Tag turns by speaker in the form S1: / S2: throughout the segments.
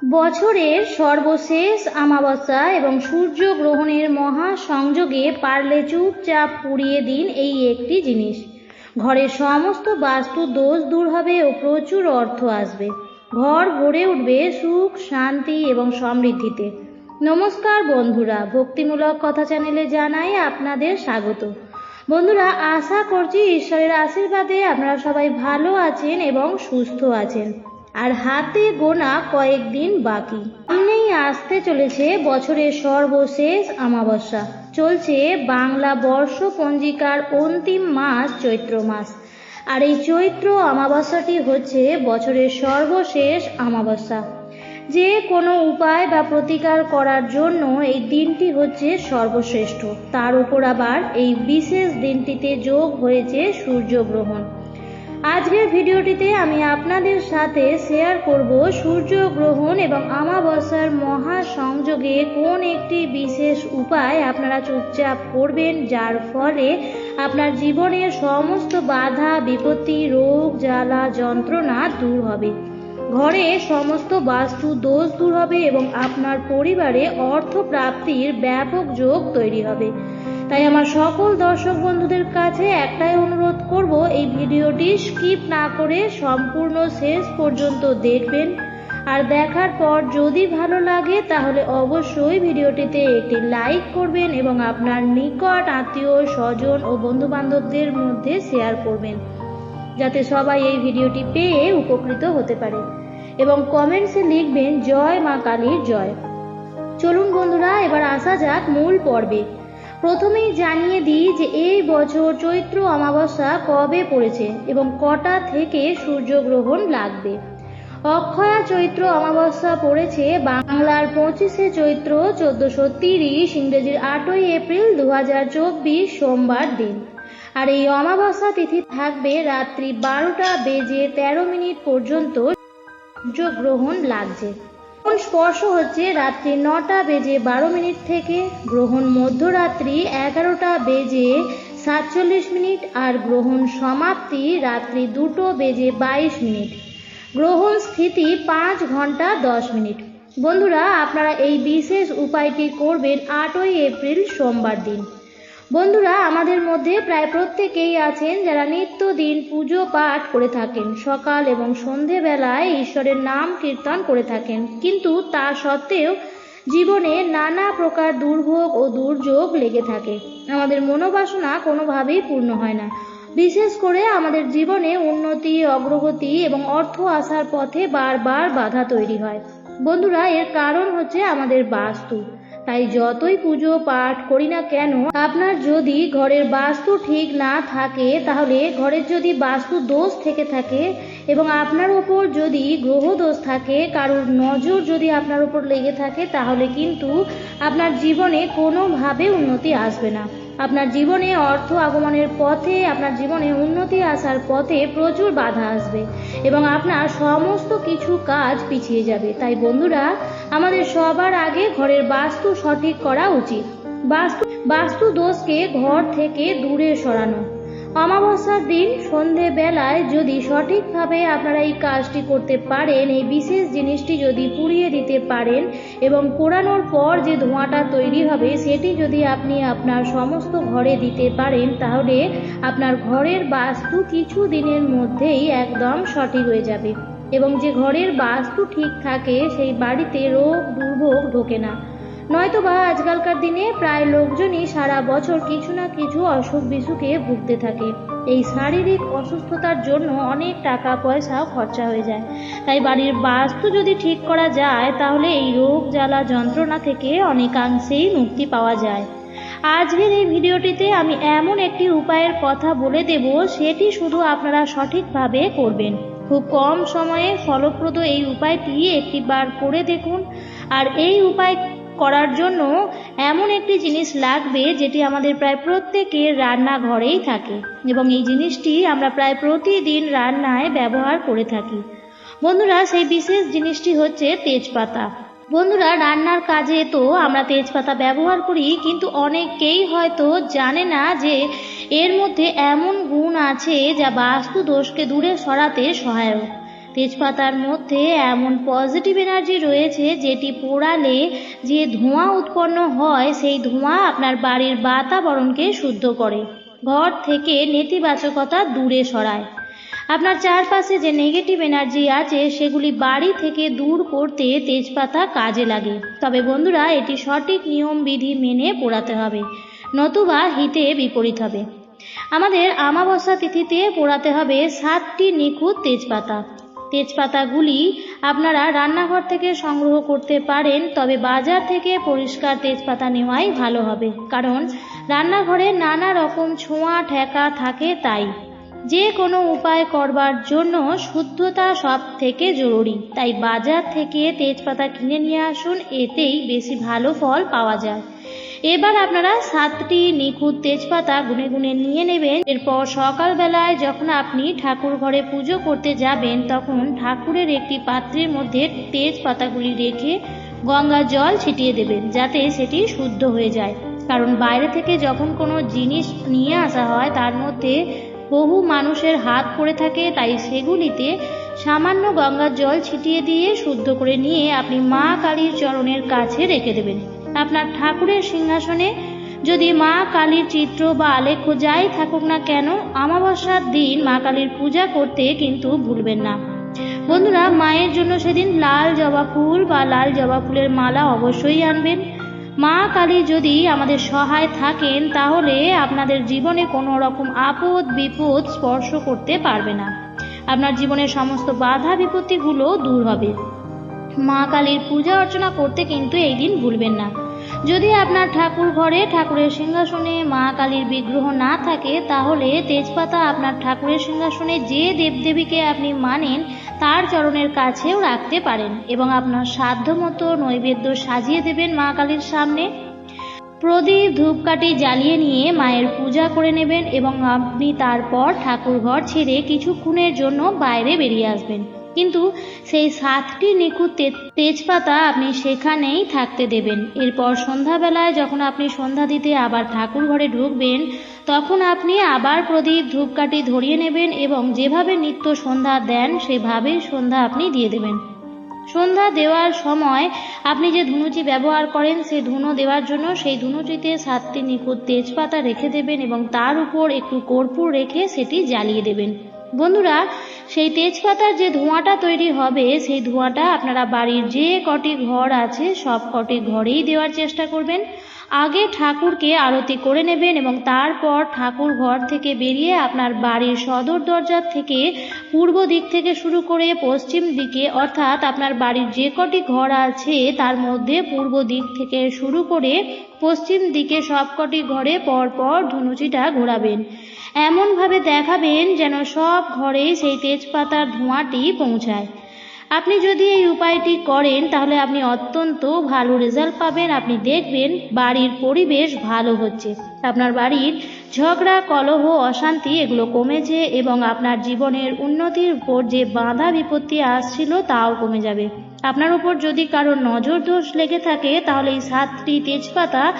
S1: বছরের সর্বশেষ আমাবস্যা এবং সূর্যগ্রহণের মহা সংযোগে পারলে চুপচাপ পুড়িয়ে দিন এই একটি জিনিস। ঘরের সমস্ত বাস্তু দোষ দূর হবে ও প্রচুর অর্থ আসবে। ঘর ভরে উঠবে সুখ, শান্তি এবং সমৃদ্ধিতে। নমস্কার বন্ধুরা, ভক্তিমূলক কথা চ্যানেলে জানাই আপনাদের স্বাগত। বন্ধুরা, আশা করছি ঈশ্বরের আশীর্বাদে আপনারা সবাই ভালো আছেন এবং সুস্থ আছেন। আর হাতে গোনা কয়েকদিন বাকি। সামনেই আসতে চলেছে বছরের সর্বশেষ আমাবস্যা চলছে বাংলা বর্ষ পঞ্জিকার অন্তিম মাস, চৈত্র মাস। আর এই চৈত্র আমাবস্যাটি হচ্ছে বছরের সর্বশেষ আমাবস্যা যে কোনো উপায় বা প্রতিকার করার জন্য এই দিনটি হচ্ছে সর্বশ্রেষ্ঠ। তার উপর আবার এই বিশেষ দিনটিতে যোগ হয়েছে সূর্যগ্রহণ। আজকের ভিডিওটিতে আমি আপনাদের সাথে শেয়ার করব সূর্যগ্রহণ এবং আমাবস্যার মহা সংযোগে কোন একটি বিশেষ উপায় আপনারা চুপচাপ করবেন, যার ফলে আপনার জীবনের সমস্ত বাধা, বিপত্তি, রোগ, জ্বালা, যন্ত্রণা দূর হবে। ঘরে সমস্ত বাস্তু দোষ দূর হবে এবং আপনার পরিবারে অর্থ প্রাপ্তির ব্যাপক যোগ তৈরি হবে। তাই আমার সকল দর্শক বন্ধুদের কাছে একটাই অনুরোধ করব, এই ভিডিওটি স্কিপ না করে সম্পূর্ণ শেষ পর্যন্ত দেখবেন। আর দেখার পর যদি ভালো লাগে, তাহলে অবশ্যই ভিডিওটিতে একটি লাইক করবেন এবং আপনার নিকট আত্মীয়, স্বজন ও বন্ধু বান্ধবদের মধ্যে শেয়ার করবেন, যাতে সবাই এই ভিডিওটি পেয়ে উপকৃত হতে পারে। এবং কমেন্টসে লিখবেন, জয় মা কালীর জয়। চলুন বন্ধুরা, এবার আসা যাক মূল পর্বে। প্রথমেই জানিয়ে দিই যে এই বছর চৈত্র অমাবস্যা কবে পড়েছে এবং কটা থেকে সূর্যগ্রহণ লাগবে। অক্ষয়া চৈত্র অমাবস্যা পড়েছে বাংলার পঁচিশে চৈত্র চোদ্দশো তিরিশ ইংরেজির আটই এপ্রিল দু হাজার চব্বিশ সোমবার দিন। আর এই অমাবস্যা তিথি থাকবে রাত্রি বারোটা বেজে তেরো মিনিট পর্যন্ত সূর্যগ্রহণ লাগছে। গ্রহণ স্পর্শ হচ্ছে রাত্রি নটা বেজে বারো মিনিট থেকে। গ্রহণ মধ্যরাত্রি এগারোটা বেজে সাতচল্লিশ মিনিট আর গ্রহণ সমাপ্তি রাত্রি দুটো বেজে বাইশ মিনিট। গ্রহণ স্থিতি পাঁচ ঘণ্টা দশ মিনিট। বন্ধুরা, আপনারা এই বিশেষ উপায়টি করবেন আটই এপ্রিল সোমবার দিন। বন্ধুরা, আমাদের মধ্যে প্রায় প্রত্যেকেই আছেন যারা নিত্যদিন পুজো পাঠ করে থাকেন। সকাল এবং সন্ধেবেলায় ঈশ্বরের নাম কীর্তন করে থাকেন। কিন্তু তা সত্ত্বেও জীবনে নানা প্রকার দুর্ভোগ ও দুর্যোগ লেগে থাকে। আমাদের মনোবাসনা কোনোভাবেই পূর্ণ হয় না। বিশেষ করে আমাদের জীবনে উন্নতি, অগ্রগতি এবং অর্থ আসার পথে বারবার বাধা তৈরি হয়। বন্ধুরা, এর কারণ হচ্ছে আমাদের বাস্তু। তাই যতই পুজো পাঠ করি না কেন, আপনার যদি ঘরের বাস্তু ঠিক না থাকে, তাহলে ঘরের যদি বাস্তু দোষ থেকে থাকে এবং আপনার উপর যদি গ্রহ দোষ থাকে, কারোর নজর যদি আপনার উপর লেগে থাকে, তাহলে কিন্তু আপনার জীবনে কোনোভাবে উন্নতি আসবে না। আপনার জীবনে অর্থ আগমনের পথে, আপনার জীবনে উন্নতি আসার পথে প্রচুর বাধা আসবে এবং আপনার সমস্ত কিছু কাজ পিছিয়ে যাবে। তাই বন্ধুরা আমাদের সবার আগে ঘরের বাস্তু সঠিক করা উচিত। বাস্তু বাস্তু দোষকে ঘর থেকে দূরে সরানো। অমাবস্যার দিন সন্ধে বেলায় যদি সঠিকভাবে আপনারা এই কাজটি করতে পারেন, এই বিশেষ জিনিসটি যদি পুড়িয়ে দিতে পারেন এবং পোড়ানোর পর যে ধোঁয়াটা তৈরি হবে, সেটি যদি আপনি আপনার সমস্ত ঘরে দিতে পারেন, তাহলে আপনার ঘরের বাস্তু কিছু দিনের মধ্যেই একদম সঠিক হয়ে যাবে। এবং যে ঘরের বাস্তু ঠিক থাকে, সেই বাড়িতে রোগ, দুর্ভোগ ঢোকে না। নয়তো বা আজকালকার দিনে প্রায় লোকজনই সারা বছর কিছু না কিছু অসুখ বিসুখে ভুগতে থাকে। এই শারীরিক অসুস্থতার জন্য অনেক টাকা পয়সাও খরচা হয়ে যায়। তাই বাড়ির বাস্তু যদি ঠিক করা যায়, তাহলে এই রোগ জ্বালা যন্ত্রণা থেকে অনেকাংশেই মুক্তি পাওয়া যায়। আজকের এই ভিডিওটিতে আমি এমন একটি উপায়ের কথা বলে দেব, সেটি শুধু আপনারা সঠিকভাবে করবেন। খুব কম সময়ে ফলপ্রদ এই উপায়টি একটিবার করে দেখুন। আর এই উপায় করার জন্য এমন একটি জিনিস লাগবে যেটি আমাদের প্রায় প্রত্যেকের রান্নাঘরেই থাকে এবং এই জিনিসটি আমরা প্রায় প্রতিদিন রান্নায় ব্যবহার করে থাকি। বন্ধুরা, সেই বিশেষ জিনিসটি হচ্ছে তেজপাতা। বন্ধুরা, রান্নার কাজে তো আমরা তেজপাতা ব্যবহার করি, কিন্তু অনেকেই হয়তো জানে না যে এর মধ্যে এমন গুণ আছে যা বাস্তু দোষকে দূরে সরাতে সহায়ক। তেজপাতার মধ্যে এমন পজিটিভ এনার্জি রয়েছে যেটি পোড়ালে যে ধোঁয়া উৎপন্ন হয়, সেই ধোঁয়া আপনার বাড়ির বাতাবরণকে শুদ্ধ করে, ঘর থেকে নেতিবাচকতা দূরে সরায়। আপনার চারপাশে যে নেগেটিভ এনার্জি আছে, সেগুলি বাড়ি থেকে দূর করতে তেজপাতা কাজে লাগে। তবে বন্ধুরা, এটি সঠিক নিয়ম বিধি মেনে পোড়াতে হবে, নতুবা হিতে বিপরীত হবে। আমাদের আমাবস্যা তিথিতে পোড়াতে হবে সাতটি নিখুঁত তেজপাতা। তেজপাতাগুলি আপনারা রান্নাঘর থেকে সংগ্রহ করতে পারেন, তবে বাজার থেকে পরিষ্কার তেজপাতা নেওয়াই ভালো হবে। কারণ রান্নাঘরে নানা রকম ছোঁয়া ঠেকা থাকে তাই। যে কোনো উপায় করবার জন্য শুদ্ধতা সব থেকে জরুরি। তাই বাজার থেকে তেজপাতা কিনে নিয়ে আসুন, এতেই বেশি ভালো ফল পাওয়া যায়। এবার আপনারা সাতটি নিখুঁত তেজপাতা গুনে গুনে নিয়ে নেবেন। এরপর সকালবেলায় যখন আপনি ঠাকুর ঘরে পুজো করতে যাবেন, তখন ঠাকুরের একটি পাত্রের মধ্যে তেজপাতাগুলি রেখে গঙ্গা জল ছিটিয়ে দেবেন, যাতে সেটি শুদ্ধ হয়ে যায়। কারণ বাইরে থেকে যখন কোনো জিনিস নিয়ে আসা হয়, তার মধ্যে বহু মানুষের হাত পড়ে থাকে, তাই সেগুলিতে সামান্য গঙ্গার জল ছিটিয়ে দিয়ে শুদ্ধ করে নিয়ে আপনি মা কালীর চরণের কাছে রেখে দেবেন। আপনার ঠাকুরের সিংহাসনে যদি মা কালীর চিত্র বা আলেখ্য যাই থাকুক না কেন, অমাবস্যার দিন মা কালীর পূজা করতে কিন্তু ভুলবেন না। বন্ধুরা, মায়ের জন্য সেদিন লাল জবা ফুল বা লাল জবা ফুলের মালা অবশ্যই আনবেন। মা কালী যদি আমাদের সহায় থাকেন, তাহলে আপনাদের জীবনে কোনো রকম আপদ, বিপদ স্পর্শ করতে পারবে না। আপনার জীবনের সমস্ত বাধা, বিপত্তিগুলো দূর হবে। মা কালীর পূজা অর্চনা করতে কিন্তু এই দিন ভুলবেন না। যদি আপনার ঠাকুর ঘরে ঠাকুরের সিংহাসনে মা কালীর বিগ্রহ না থাকে, তাহলে তেজপাতা আপনার ঠাকুরের সিংহাসনে যে দেবদেবীকে আপনি মানেন, তার চরণের কাছেও রাখতে পারেন এবং আপনার সাধ্য মতো নৈবেদ্য সাজিয়ে দেবেন মা কালীর সামনে। প্রদীপ ধূপকাঠি জ্বালিয়ে নিয়ে মায়ের পূজা করে নেবেন এবং আপনি তারপর ঠাকুর ঘর ছেড়ে কিছুক্ষণের জন্য বাইরে বেরিয়ে আসবেন। কিন্তু সেই সাতটি নিখুঁত তেজপাতা আপনি সেখানেই থাকতে দেবেন। এরপর সন্ধ্যাবেলায় যখন আপনি সন্ধ্যা দিতে আবার ঠাকুর ঘরে ঢুকবেন, তখন আপনি আবার প্রদীপ ধূপকাঠি ধরিয়ে নেবেন এবং যেভাবে নিত্য সন্ধ্যা দেন, সেভাবেই সন্ধ্যা আপনি দিয়ে দেবেন। সন্ধ্যা দেওয়ার সময় আপনি যে ধুনুচি ব্যবহার করেন সেই ধুনো দেওয়ার জন্য সেই ধুনুচিতে সাতটি নিখুঁত তেজপাতা রেখে দেবেন এবং তার উপর একটু কর্পূর রেখে সেটি জ্বালিয়ে দেবেন। বন্ধুরা, সেই তেজপাতার যে ধোঁয়াটা তৈরি হবে, সেই ধোঁয়াটা আপনারা বাড়ির যে কটি ঘর আছে, সব কটি ঘরেই দেওয়ার চেষ্টা করবেন। আগে ঠাকুরকে আরতি করে নেবেন এবং তারপর ঠাকুর ঘর থেকে বেরিয়ে আপনার বাড়ির সদর দরজার থেকে পূর্ব দিক থেকে শুরু করে পশ্চিম দিকে, অর্থাৎ আপনার বাড়ির যে কটি ঘর আছে, তার মধ্যে পূর্ব দিক থেকে শুরু করে পশ্চিম দিকে সবকটি ঘরে পরপর ধনুচিটা ঘোরাবেন। এমনভাবে দেখাবেন যেন সব ঘরে সেই তেজপাতার ধোঁয়াটি পৌঁছায়। আপনি যদি এই উপায়টি করেন, তাহলে আপনি অত্যন্ত ভালো রেজাল্ট পাবেন। আপনি দেখবেন বাড়ির পরিবেশ ভালো হচ্ছে। আপনার বাড়ির ঝগড়া, কলহ, অশান্তি এগুলো কমেছে এবং আপনার জীবনের উন্নতির উপর যে বাধা বিপত্তি আসছিল, তাও কমে যাবে। আপনার উপর যদি কারও নজর দোষ লেগে থাকে, তাহলে এই সাতটি তেজপাতা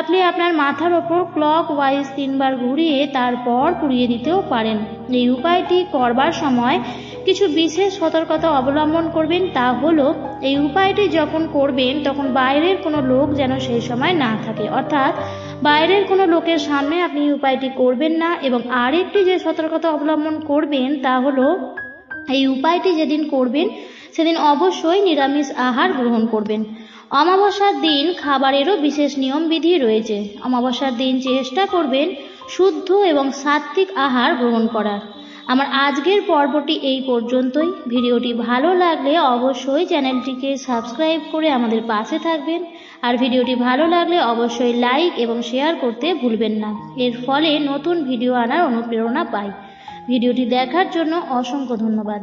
S1: আপনি আপনার মাথার ওপর ক্লক ওয়াইজ তিনবার ঘুরিয়ে তারপর পুড়িয়ে দিতেও পারেন। এই উপায়টি করবার সময় কিছু বিশেষ সতর্কতা অবলম্বন করবেন, তা হলো এই উপায়টি যখন করবেন, তখন বাইরের কোনো লোক যেন সেই সময় না থাকে। অর্থাৎ বাইরের কোনো লোকের সামনে আপনি এই উপায়টি করবেন না এবং আরেকটি যে সতর্কতা অবলম্বন করবেন, তা হলো এই উপায়টি যেদিন করবেন, সেদিন অবশ্যই নিরামিষ আহার গ্রহণ করবেন। অমাবস্যার দিন খাবারেরও বিশেষ নিয়মবিধি রয়েছে। অমাবস্যার দিন চেষ্টা করবেন শুদ্ধ এবং সাত্ত্বিক আহার গ্রহণ করার। আমার আজকের পর্বটি এই পর্যন্তই। ভিডিওটি ভালো লাগলে অবশ্যই চ্যানেলটিকে সাবস্ক্রাইব করে আমাদের পাশে থাকবেন। আর ভিডিওটি ভালো লাগলে অবশ্যই লাইক এবং শেয়ার করতে ভুলবেন না। এর ফলে নতুন ভিডিও আনার অনুপ্রেরণা পাই। ভিডিওটি দেখার জন্য অসংখ্য ধন্যবাদ।